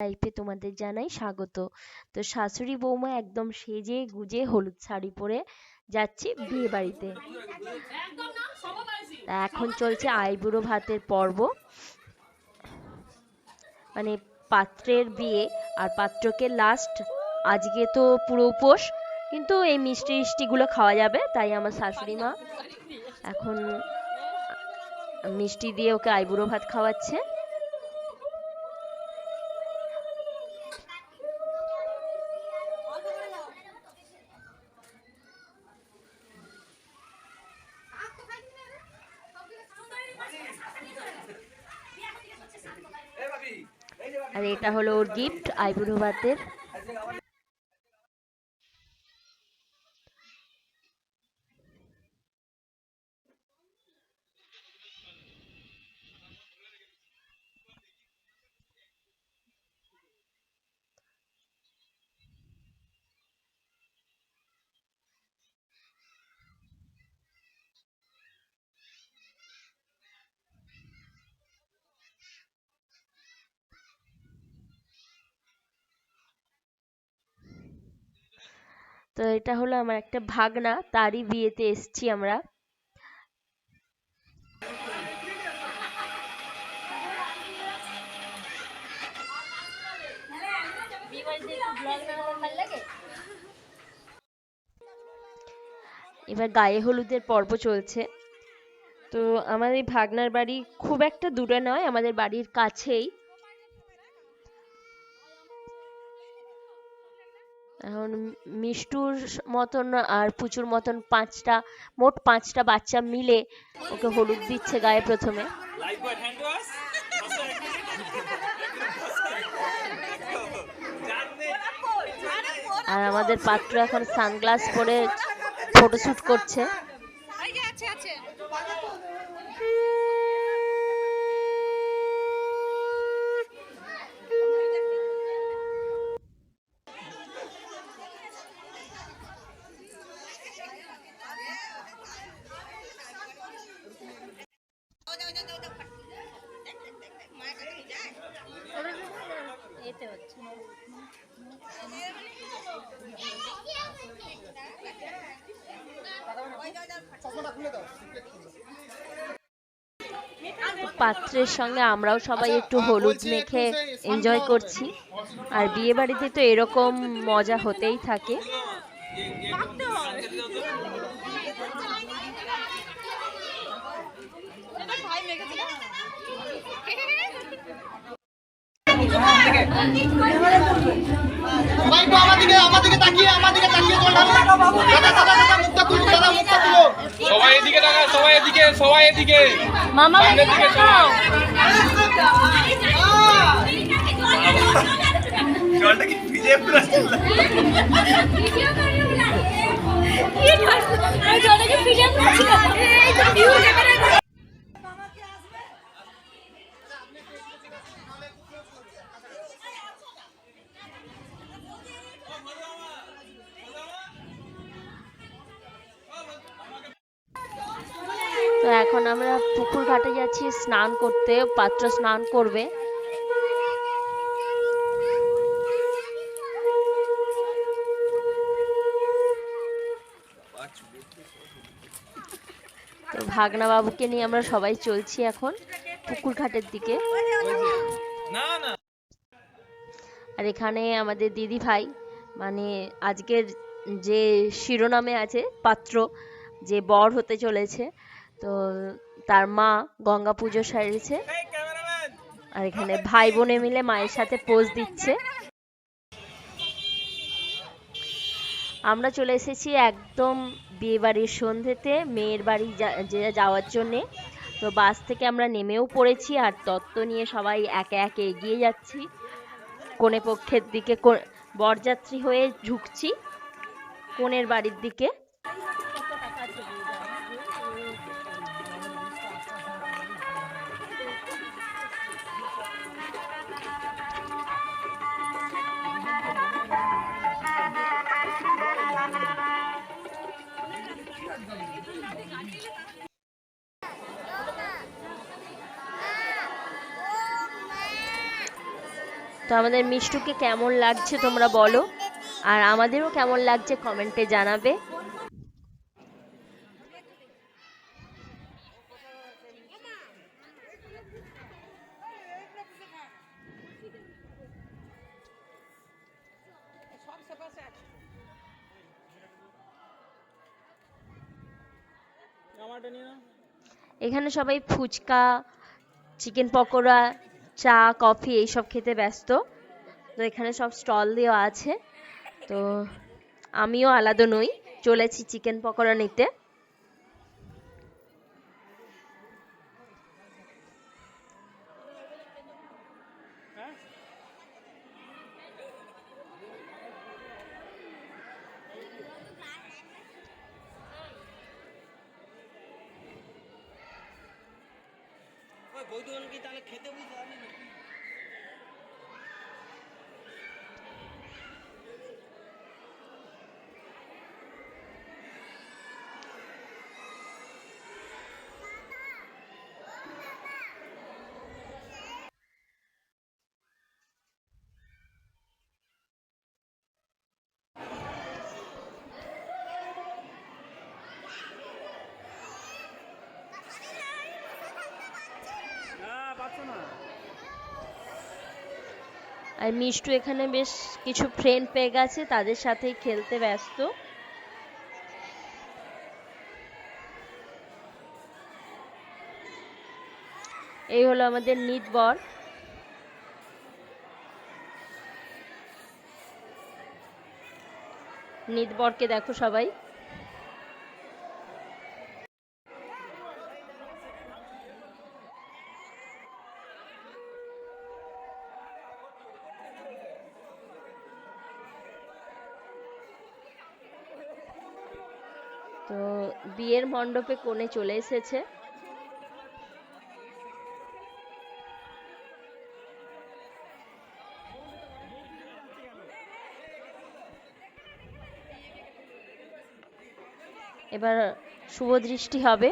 লাইফে তোমাদের জানাই স্বাগত। তো শাশুড়ি বৌমা একদম সেজে গুজে হলুদ শাড়ি পরে যাচ্ছি বিয়ে বাড়িতে এখন চলছে আইবুড়ো ভাতের পর্ব। মানে পাত্রের বিয়ে আর পাত্রকে লাস্ট আজকে তো পুরো উপোস। কিন্তু এই মিষ্টি মিষ্টিগুলো খাওয়া যাবে, তাই আমার শাশুড়ি মা এখন মিষ্টি দিয়ে ওকে আইবুড়ো ভাত খাওয়াচ্ছে। আর এটা হলো ওর গিফট আইবুড়ো ভাতের। তো এটা হলো আমার একটা ভাগনা, তারই বিয়েতে এসেছি আমরা। এবার গায়ে হলুদের পর্ব চলছে। তো আমাদের ভাগনার বাড়ি খুব একটা দূরে নয়, আমাদের বাড়ির কাছেই। এখন মিষ্টুর মতন আর পুচুর মতন পাঁচটা, মোট পাঁচটা বাচ্চা মিলে ওকে হলুদ দিচ্ছে গায়ে প্রথমে। আর আমাদের পাত্র এখন সানগ্লাস পরে ফটোশ্যুট করছে এতে হচ্ছে পাত্রের সঙ্গে আমরাও সবাই একটু হলুদ মেখে এনজয় করছি। আর বিয়ে বাড়িতে তো এরকম মজা হতেই থাকে। আমাদিকে আমাদিকে তাকিয়ে আমাদিকে তাকিয়ে জল দাদা দাদা। সবাই এদিকে টাকা সবাই এদিকে সবাই এদিকে। মামা সবাই জলটা কি ভিজে পুরো তো এখন আমরা পুকুর ঘাটে যাচ্ছি স্নান করতে পাত্র স্নান করবে। তো ভাগনা বাবুকে নিয়ে আমরা সবাই চলছি এখন পুকুর ঘাটের দিকে। আর এখানে আমাদের দিদি ভাই মানে আজকের যে শিরোনামে আছে পাত্র যে বর হতে চলেছে তো তার মা গঙ্গা পুজো সারিয়েছে। আর এখানে ভাই বোনে মিলে মায়ের সাথে পোজ দিচ্ছে। আমরা চলে এসেছি একদম বিয়ে বাড়ির সন্ধ্যেতে মেয়ের বাড়ি যাওয়ার জন্যে। তো বাস থেকে আমরা নেমেও পড়েছি আর তত্ত্ব নিয়ে সবাই একে একে এগিয়ে যাচ্ছি। কনে পক্ষের দিকে বরযাত্রী হয়ে ঝুঁকছি। কনের বাড়ির দিকে। তো আমাদের মিষ্টুকে কেমন লাগছে তোমরা বলো? আর আমাদেরও কেমন লাগছে কমেন্টে জানাবে। এখানে সবাই ফুচকা চিকেন পকোড়া চা, কফি এইসব খেতে ব্যস্ত। তো এখানে সব স্টল দেওয়া আছে। তো আমিও আলাদা নই, চলেছি চিকেন পকোড়া নিতে। আর মিষ্টু এখানে বেশ কিছু ফ্রেন্ড পেয়ে গেছে, তাদের সাথেই খেলতে ব্যস্ত। এই হলো আমাদের নিট বর। নিট বরকে দেখো সবাই তো বিয়ের মণ্ডপে কোণে চলে এসেছে। এবার শুভ দৃষ্টি হবে।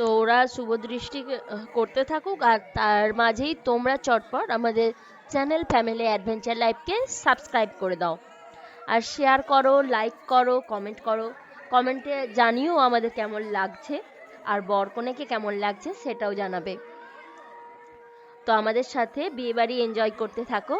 তো ওরা শুভদৃষ্টি আহ, করতে থাকুক আর তার মাঝেই তোমরা চটপট আমাদের চ্যানেল ফ্যামিলি অ্যাডভেঞ্চার লাইফকে সাবস্ক্রাইব করে দাও। আর শেয়ার করো লাইক করো কমেন্ট করো। কমেন্টে জানিও আমাদের কেমন লাগছে আর বরকনেকে কেমন লাগছে সেটাও জানাবে। তো আমাদের সাথে বিয়েবাড়ি এনজয় করতে থাকো।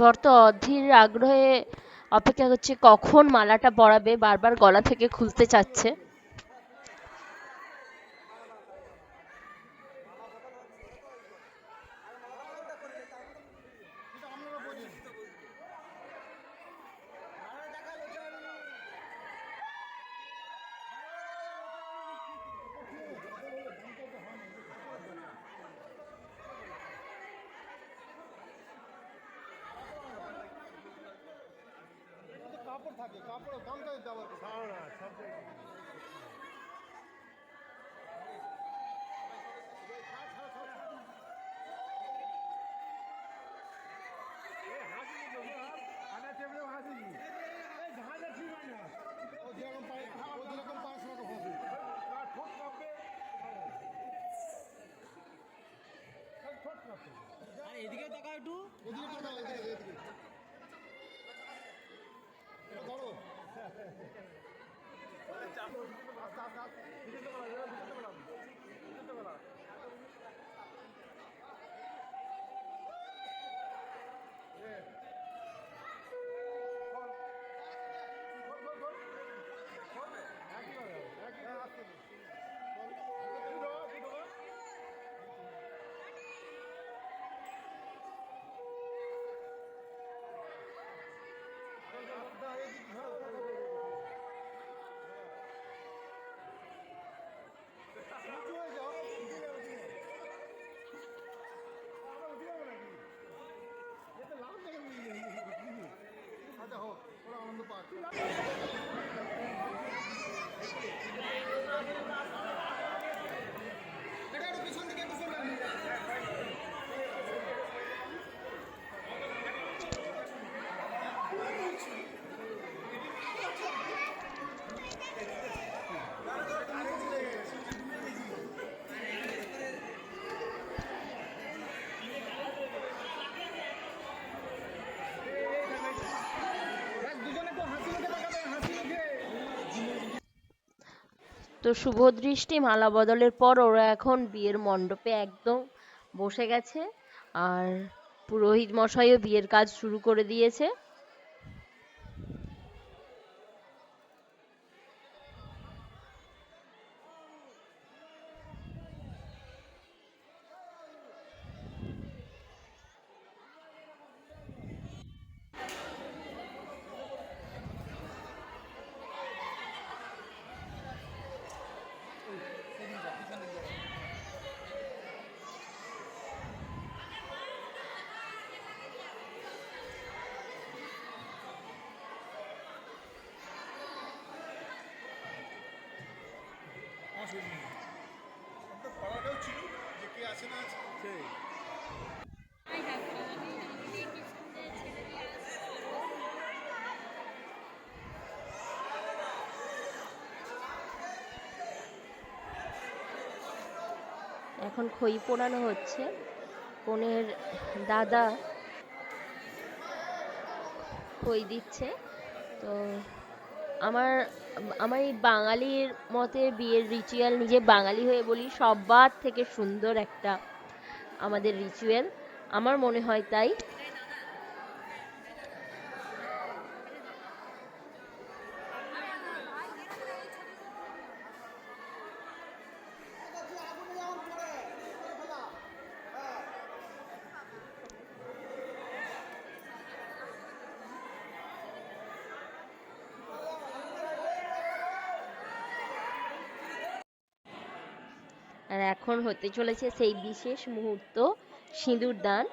বর তো অধীর আগ্রহে অপেক্ষা করছে কখন মালাটা পরাবে বারবার গলা থেকে খুলতে চাচ্ছে। কাপড় থাকে কাপড় গামছা ব্যবহার করে ও যেরকম পায় ও যেরকম পায় সেরকম হবে এদিকে তাকাও একটু এদিকে টাকা এদিকে এদিকে এটা ধরো নিচু হয়ে যাও এতে লাভ দেখে আচ্ছা হোক ওরা আনন্দ পাক এটা একটু পিছন দিকে একটু সরে দুজনে একটু হাসি মুখে তাকাবে হাসি মুখে তো শুভদৃষ্টি, মালা বদলের পর ওরা এখন বিয়ের মণ্ডপে একদম বসে গেছে। আর পুরোহিত মশাইও বিয়ের কাজ শুরু করে দিয়েছে। পাড়াটাও ছিল যে কে আছে না আছে এখন খই পোড়ানো হচ্ছে। কনের দাদা খই দিচ্ছে। তো আমার আমার এই বাঙালির মতে বিয়ের রিচুয়াল নিজে বাঙালি হয়ে বলি, সবার থেকে সুন্দর একটা আমাদের রিচুয়াল আমার মনে হয় তাই। আর এখন হতে চলেছে সেই বিশেষ মুহূর্ত সিঁদুর দান।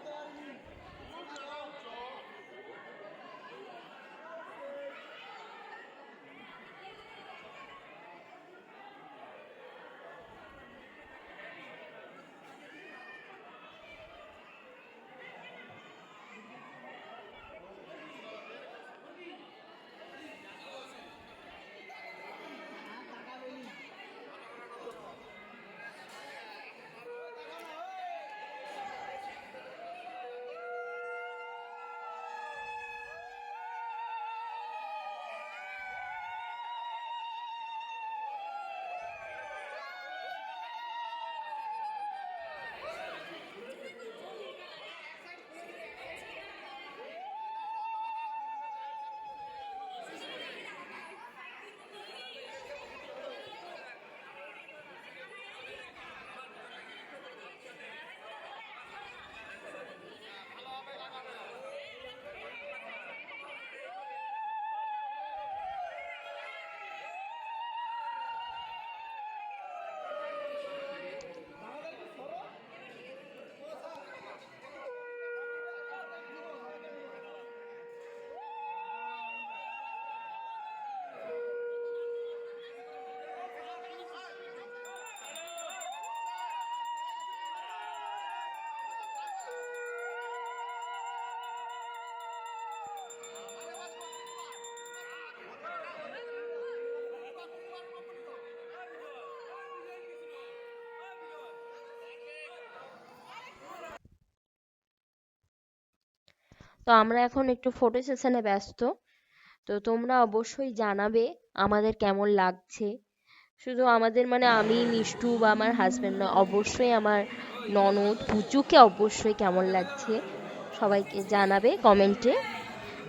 তো আমরা এখন একটু ফটো সেশনে ব্যস্ত। তো তোমরা অবশ্যই জানাবে আমাদের কেমন লাগছে। শুধু আমাদের মানে আমি, মিষ্টু বা আমার হাজবেন্ড না অবশ্যই আমার ননদ পুচুকে অবশ্যই কেমন লাগছে সবাইকে জানাবে কমেন্টে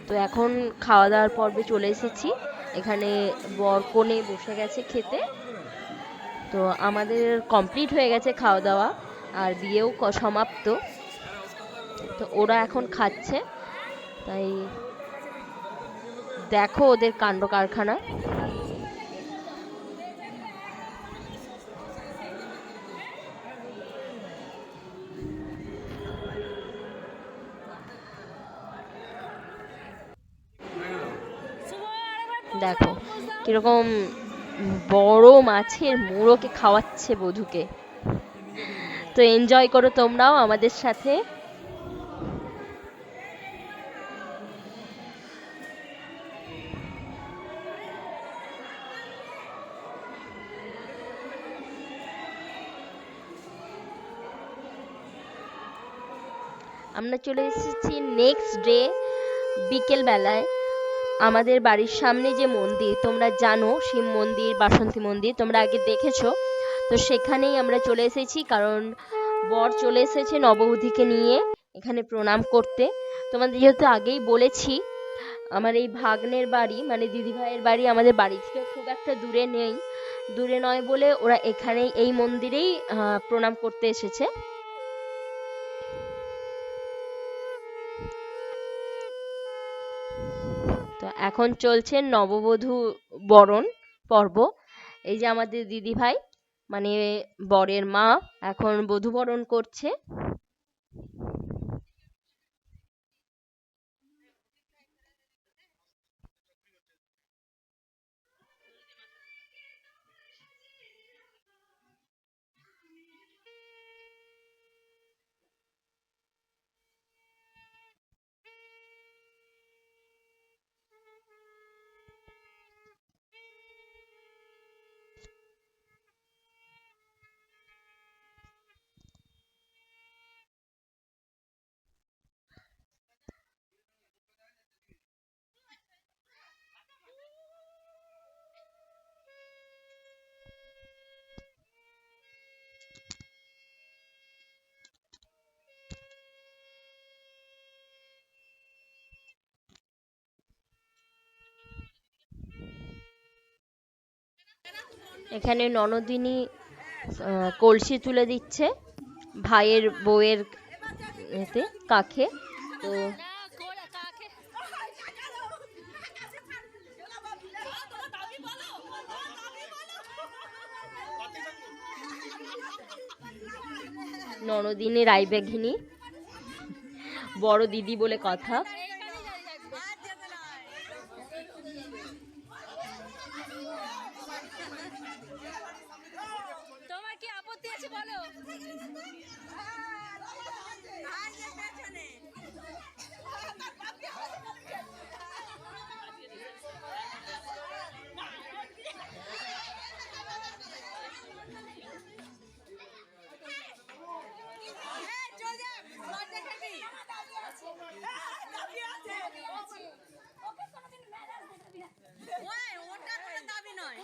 তো এখন খাওয়া দাওয়ার পর্বে চলে এসেছি। এখানে বর কনে বসে গেছে খেতে। তো আমাদের কমপ্লিট হয়ে গেছে খাওয়া দাওয়া আর বিয়েও সমাপ্ত। তো ওরা এখন খাচ্ছে। তাই দেখো ওদের কাণ্ড কারখানা। দেখো, কীরকম বড় মাছের মুড়োকে খাওয়াচ্ছে বধূকে। তো এনজয় করো তোমরাও আমাদের সাথে। আমরা চলে এসেছি নেক্সট ডে বিকেল বেলায় আমাদের বাড়ির সামনে যে মন্দির, তোমরা জানো শিব মন্দির, বাসন্তী মন্দির, তোমরা আগে দেখেছ। তো সেখানেই আমরা চলে এসেছি, কারণ বর চলে এসেছে নববধূকে নিয়ে এখানে প্রণাম করতে। তোমাদের যেহেতু আগেই বলেছি, আমার এই ভাগ্নের বাড়ি মানে দিদিভাইয়ের বাড়ি আমাদের বাড়ি থেকে খুব একটা দূরে নেই। দূরে নয় বলে ওরা এখানেই এই মন্দিরেই প্রণাম করতে এসেছে। এখন চলছে নববধূ বরণ পর্ব। এই যে আমাদের দিদি ভাই মানে বরের মা, এখন বধূ বরণ করছে। এখানে ননদিনী কলসি তুলে দিচ্ছে ভাইয়ের বউয়ের এতে কাকে তো ননদিনী রায়বেঘিনী, বড় দিদি বলে কথা তোমার কি আপত্তি আছে বলো ওটা কোনো দাবি নয়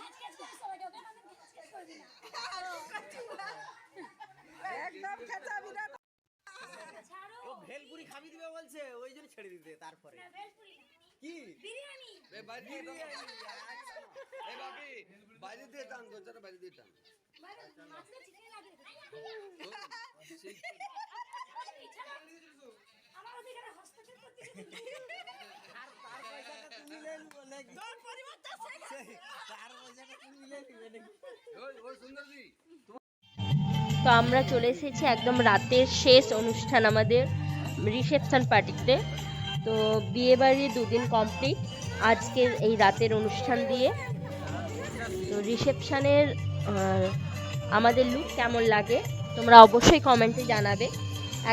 ও ভেলপুরি খাবি দিবে বলছে ওই জন্য ছেড়ে দিতে তারপরে। কি? এ বাইরে দিয়ে টান। দিয়ে টান। দরজাটা বাইরে দিয়ে তো আমরা চলে এসেছি একদম রাতের শেষ অনুষ্ঠান আমাদের। রিসেপশন পার্টিতে। তো বিয়ে বাড়ি দুদিন কমপ্লিট। আজকের এই রাতের অনুষ্ঠান দিয়ে। তো রিসেপশনের আমাদের লুক কেমন লাগে, তোমরা অবশ্যই কমেন্টে জানাবে।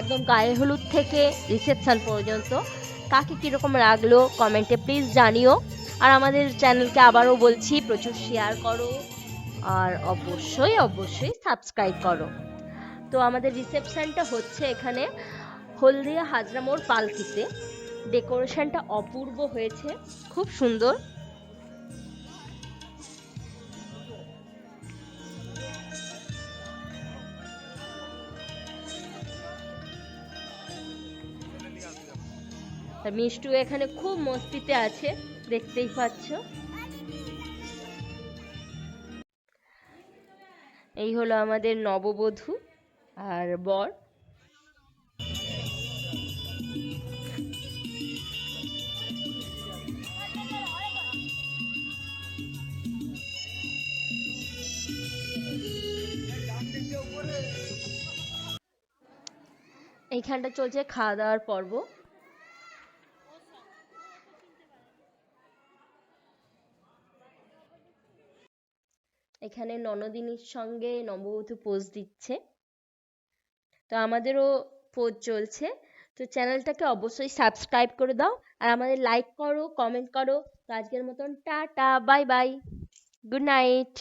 একদম গায়ে হলুদ থেকে রিসেপশন পর্যন্ত। কাকে কীরকম লাগল কমেন্টে প্লিজ জানিও। আর আমাদের চ্যানেলকে আবারও বলছি, প্রচুর শেয়ার করো। আর অবশ্যই অবশ্যই সাবস্ক্রাইব করো। তো আমাদের রিসেপশানটা হচ্ছে এখানে। হলদিয়া হাজরা মোড় পালকিতে। ডেকোরেশনটা অপূর্ব হয়েছে, খুব সুন্দর। মিষ্টু এখানে খুব মস্তিতে আছে, দেখতেই পাচ্ছ। এই হলো আমাদের নববধূ আর বর। এইখানটা চলছে খাওয়া দাওয়ার পর্ব। এখানে ননদিনীর সঙ্গে নববধূ পোজ দিচ্ছে। তো আমাদেরও পোজ চলছে। তো চ্যানেলটাকে অবশ্যই সাবস্ক্রাইব করে দাও আর আমাদের লাইক করো, কমেন্ট করো। তো আজকের মতন tata, bye bye. Good night.